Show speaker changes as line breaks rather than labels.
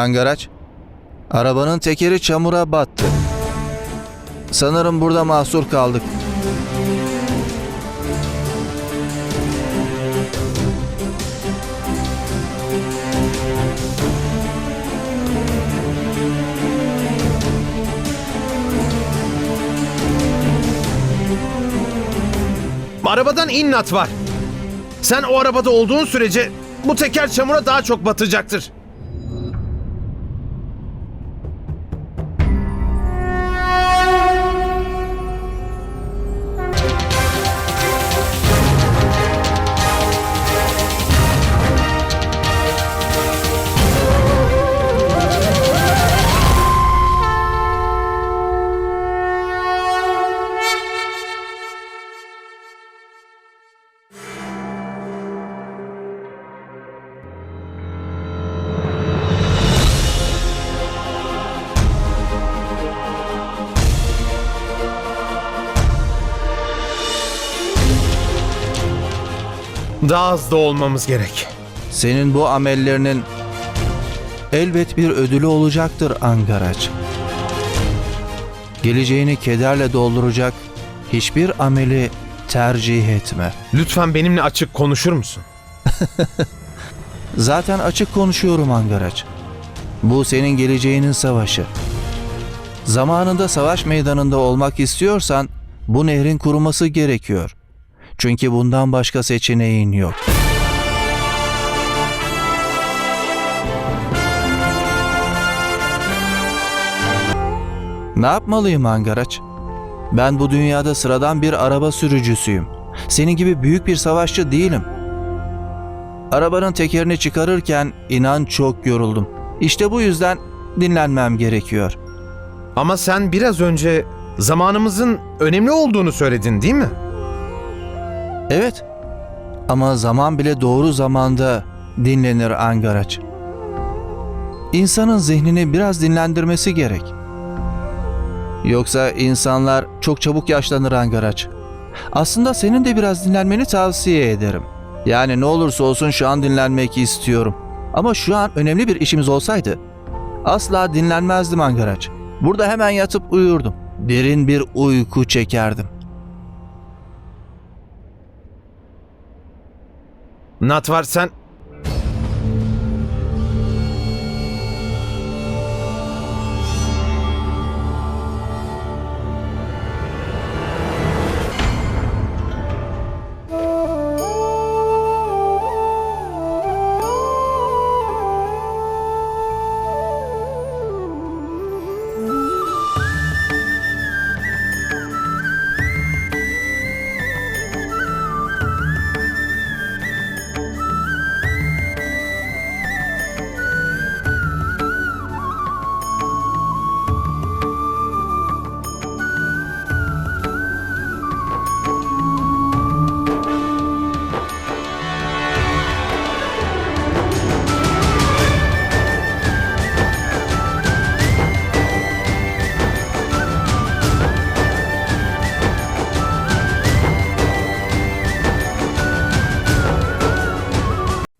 Angaraç, arabanın tekeri çamura battı. Sanırım burada mahsur kaldık.
Arabadan innat var. Sen o arabada olduğun sürece bu teker çamura daha çok batacaktır. Daha hızlı olmamız gerek.
Senin bu amellerinin elbet bir ödülü olacaktır Angaraç. Geleceğini kederle dolduracak hiçbir ameli tercih etme.
Lütfen benimle açık konuşur musun?
Zaten açık konuşuyorum Angaraç. Bu senin geleceğinin savaşı. Zamanında savaş meydanında olmak istiyorsan bu nehrin kuruması gerekiyor. Çünkü bundan başka seçeneğin yok. Ne yapmalıyım Angaraç? Ben bu dünyada sıradan bir araba sürücüsüyüm. Senin gibi büyük bir savaşçı değilim. Arabanın tekerini çıkarırken inan çok yoruldum. İşte bu yüzden dinlenmem gerekiyor.
Ama sen biraz önce zamanımızın önemli olduğunu söyledin değil mi?
Evet. Ama zaman bile doğru zamanda dinlenir Angaraç. İnsanın zihnini biraz dinlendirmesi gerek. Yoksa insanlar çok çabuk yaşlanır Angaraç. Aslında senin de biraz dinlenmeni tavsiye ederim. Yani ne olursa olsun şu an dinlenmek istiyorum. Ama şu an önemli bir işimiz olsaydı asla dinlenmezdim Angaraç. Burada hemen yatıp uyurdum. Derin bir uyku çekerdim.
Nat var sen...